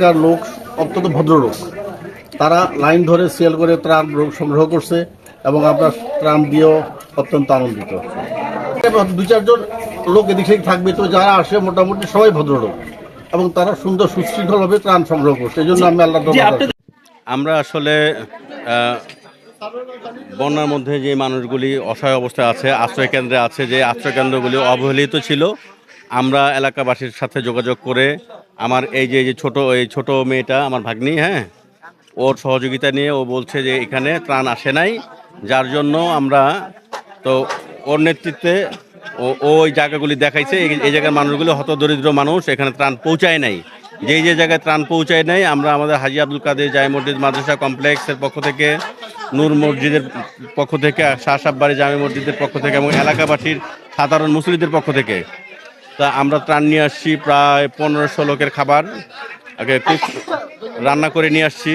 এখানকার লোক অত্যন্ত ভদ্রলোক। তারা লাইন ধরে সেল করে ত্রাণ সংগ্রহ করছে এবং আপনার ত্রাণ দিয়েও অত্যন্ত আনন্দিত। দু চারজন লোক এদিক সেদিক থাকবে তো যারা আসে মোটামুটি সবাই ভদ্রলোক এবং তারা সুন্দর সুশৃঙ্খলভাবে ত্রাণ সংগ্রহ করছে। এই জন্য আমি আল্লাহ আমরা আসলে বন্যার মধ্যে যে মানুষগুলি অসহায় অবস্থায় আছে আশ্রয় কেন্দ্রে আছে, যে আশ্রয় কেন্দ্রগুলি অবহেলিত ছিল আমরা এলাকাবাসীর সাথে যোগাযোগ করে আমার এই যে যে ছোট, এই ছোট মেয়েটা, আমার ভাগ্নি হ্যাঁ ওর সহযোগিতা নিয়ে ও বলছে যে এখানে ত্রাণ আসে নাই, যার জন্য আমরা তো ওর নেতৃত্বে ও ওই জায়গাগুলি দেখাইছে, এই- জায়গার মানুষগুলো হতদরিদ্র মানুষ, এখানে ত্রাণ পৌঁছায় নাই। যেই যে জায়গায় ত্রাণ পৌঁছায় নাই, আমরা আমাদের হাজি আব্দুল কাদের জায় মসজিদ মাদ্রাসা কমপ্লেক্সের পক্ষ থেকে, নূর মসজিদের পক্ষ থেকে, শাহ সাব্বারি জামে মসজিদের পক্ষ থেকে এবং এলাকাবাসীর সাধারণ মুসলিমদের পক্ষ থেকে তা আমরা ত্রাণ নিয়ে আসছি প্রায় পনেরোশো লোকের খাবার। আগে রান্না করে নিয়ে আসছি।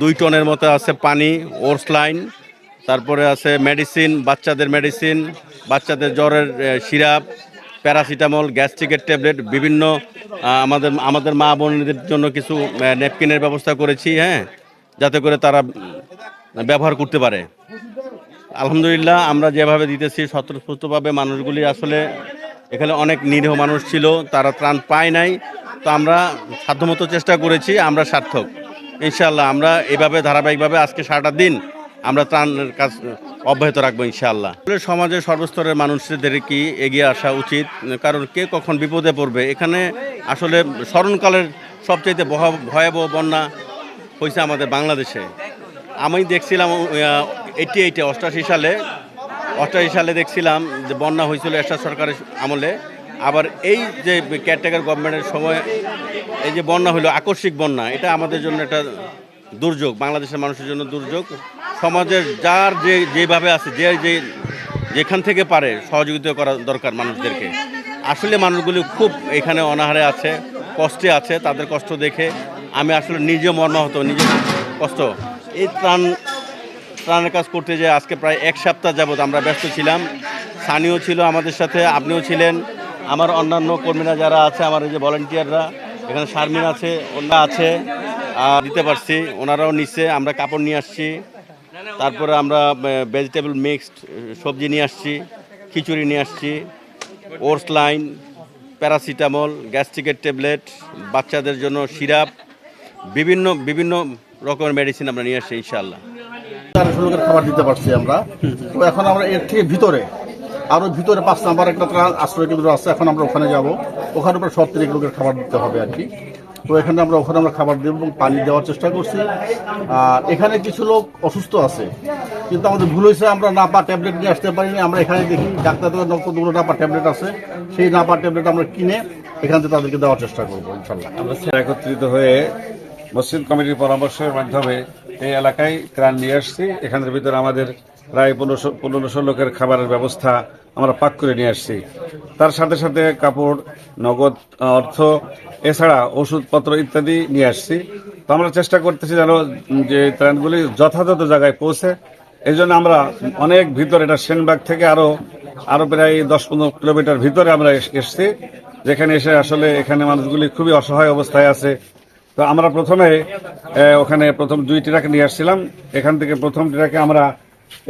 দুই টনের মতো আছে পানি ওর্স লাইন, তারপরে আছে মেডিসিন, বাচ্চাদের মেডিসিন, বাচ্চাদের জ্বরের সিরাপ, প্যারাসিটামল, গ্যাস্ট্রিকের ট্যাবলেট, বিভিন্ন আমাদের আমাদের মা বোনদের জন্য কিছু ন্যাপকিনের ব্যবস্থা করেছি হ্যাঁ যাতে করে তারা ব্যবহার করতে পারে। আলহামদুলিল্লাহ, আমরা যেভাবে দিতেছি, স্বতঃস্ফূর্তভাবে মানুষগুলি আসলে এখানে অনেক নিরীহ মানুষ ছিল, তারা ত্রাণ পায় নাই। তো আমরা সাধ্যমতো চেষ্টা করেছি, আমরা সার্থক। ইনশাআল্লাহ আমরা এভাবে, ধারাবাহিকভাবে আজকে সারাটা দিন আমরা ত্রাণের কাজ অব্যাহত রাখব ইনশাআল্লাহ। সমাজের সর্বস্তরের মানুষদের কি এগিয়ে আসা উচিত? কারণ কে কখন বিপদে পড়বে? এখানে আসলে স্মরণকালের সবচাইতে ভয়া- ভয়াবহ বন্যা হয়েছে আমাদের বাংলাদেশে। আমি দেখছিলাম এইটি এইটে অষ্টাশি সালে অষ্টাশি সালে দেখছিলাম যে বন্যা হয়েছিল এরশাদ সরকারের আমলে। আবার এই যে কেয়ারটেকার গভর্নমেন্টের সময় এই যে বন্যা হলো, আকস্মিক বন্যা, এটা আমাদের জন্য একটা দুর্যোগ, বাংলাদেশের মানুষের জন্য দুর্যোগ। সমাজের যার যে, যেভাবে আছে, যে যে, যেখান থেকে পারে, সহযোগিতা করা দরকার মানুষদেরকে। আসলে মানুষগুলি খুব এখানে অনাহারে আছে, কষ্টে আছে, তাদের কষ্ট দেখে আমি আসলে নিজে মর্মাহত, নিজে কষ্ট। এই ত্রাণ ত্রাণের কাজ করতে যে আজকে প্রায় এক সপ্তাহ যাবত আমরা ব্যস্ত ছিলাম। সানিও ছিল আমাদের সাথে, আপনিও ছিলেন। আমার অন্যান্য কর্মীরা যারা আছে, আমার এই যে ভলেন্টিয়াররা এখানে শারমিন আছে ওনারা আছে দিতে পারছি। ওনারাও নিচ্ছে, আমরা কাপড় নিয়ে আসছি। তারপরে আমরা ভেজিটেবল মিক্সড সবজি নিয়ে আসছি, খিচুড়ি নিয়ে আসছি ওর্স লাইন প্যারাসিটামল গ্যাস্ট্রিকের ট্যাবলেট বাচ্চাদের জন্য সিরাপ, বিভিন্ন বিভিন্ন রকমের মেডিসিন আমরা নিয়ে আসছি, ইনশাআল্লাহ। লোকের খাবার দিতে পারছি আমরা। তো এখন আমরা এর থেকে ভিতরে, আরও ভিতরে পাঁচ নাম্বার একটা আশ্রয় কেন্দ্র আছে, এখন আমরা ওখানে যাব। ওখানে প্রায় সত্তরিক লোকের খাবার দিতে হবে আর কি। তো এখানে আমরা ওখানে আমরা খাবার দেবো এবং পানি দেওয়ার চেষ্টা করছি। আর এখানে কিছু লোক অসুস্থ আছে, কিন্তু আমাদের ভুল হয়েছে, আমরা নাপা ট্যাবলেট নিয়ে আসতে পারিনি। আমরা এখানে দেখি ডাক্তারদের কতগুলো নাপা ট্যাবলেট আছে। সেই নাপা ট্যাবলেট আমরা কিনে এখান থেকে তাদেরকে দেওয়ার চেষ্টা করব, ইনশাল্লাহ। আমরা একত্রিত হয়ে মসজিদ কমিটির পরামর্শের মাধ্যমে এই এলাকায় ত্রাণ নিয়ে আসছি। এখানের ভিতরে আমাদের প্রায় পনেরোশো পনেরোশো লোকের খাবারের ব্যবস্থা আমরা পাক করে নিয়ে আসছি। তার সাথে সাথে কাপড়, নগদ, অর্থ, এছাড়া ওষুধপত্র ইত্যাদি নিয়ে আসছি। তো আমরা চেষ্টা করতেছি যেন যে ত্রাণগুলি যথাযথ জায়গায় পৌঁছে। এই জন্য আমরা অনেক ভিতরে, এটা সেনবাগ থেকে আরও আরও প্রায় দশ পনেরো কিলোমিটার ভিতরে আমরা এস- এসছি। যেখানে এসে আসলে এখানে মানুষগুলি খুবই অসহায় অবস্থায় আছে। তো আমরা প্রথমে ওখানে প্রথম দুই ট্রাক নিয়ে আসছিলাম। এখান থেকে প্রথম ট্রাকে আমরা,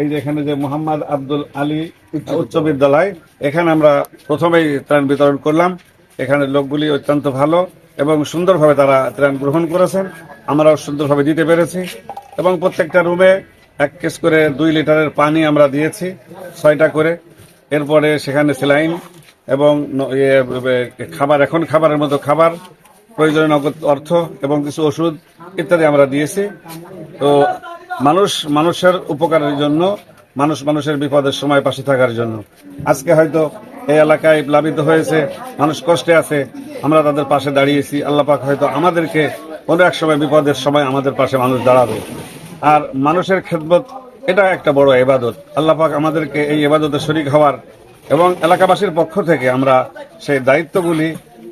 এই যে এখানে যে মোহাম্মদ আব্দুল আলী উচ্চ বিদ্যালয়, এখানে আমরা প্রথমেই ত্রাণ বিতরণ করলাম। এখানে লোকগুলি অত্যন্ত ভালো এবং সুন্দরভাবে তারা ত্রাণ গ্রহণ করেছেন। আমরাও সুন্দরভাবে দিতে পেরেছি। এবং প্রত্যেকটা রুমে এক কেস করে দুই লিটারের পানি আমরা দিয়েছি, ছয়টা করে। এরপরে সেখানে সেলাইন এবং খাবার, এখন খাবারের মতো খাবার প্রয়োজনীয় নগদ অর্থ এবং কিছু ওষুধ ইত্যাদি আমরা দিয়েছি। তো মানুষ, মানুষের উপকারের জন্য, মানুষ মানুষের বিপদের সময় পাশে থাকার জন্য। আজকে হয়তো এই এলাকায় প্লাবিত হয়েছে, মানুষ কষ্টে আছে, আমরা তাদের পাশে দাঁড়িয়েছি। আল্লাহ পাক হয়তো আমাদেরকে কোনো এক সময় বিপদের সময় আমাদের পাশে মানুষ দাঁড়াবে। আর মানুষের খেদমত, এটা একটা বড় এবাদত। আল্লাহ পাক আমাদেরকে এই এবাদতে শরিক হওয়ার এবং এলাকাবাসীর পক্ষ থেকে আমরা সেই দায়িত্বগুলি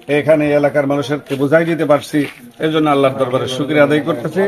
এখানে এলাকার মানুষেরকে বুঝাই দিতে পারছি। এর জন্য আল্লাহর দরবারে শুক্রিয়া আদায় করতেছি।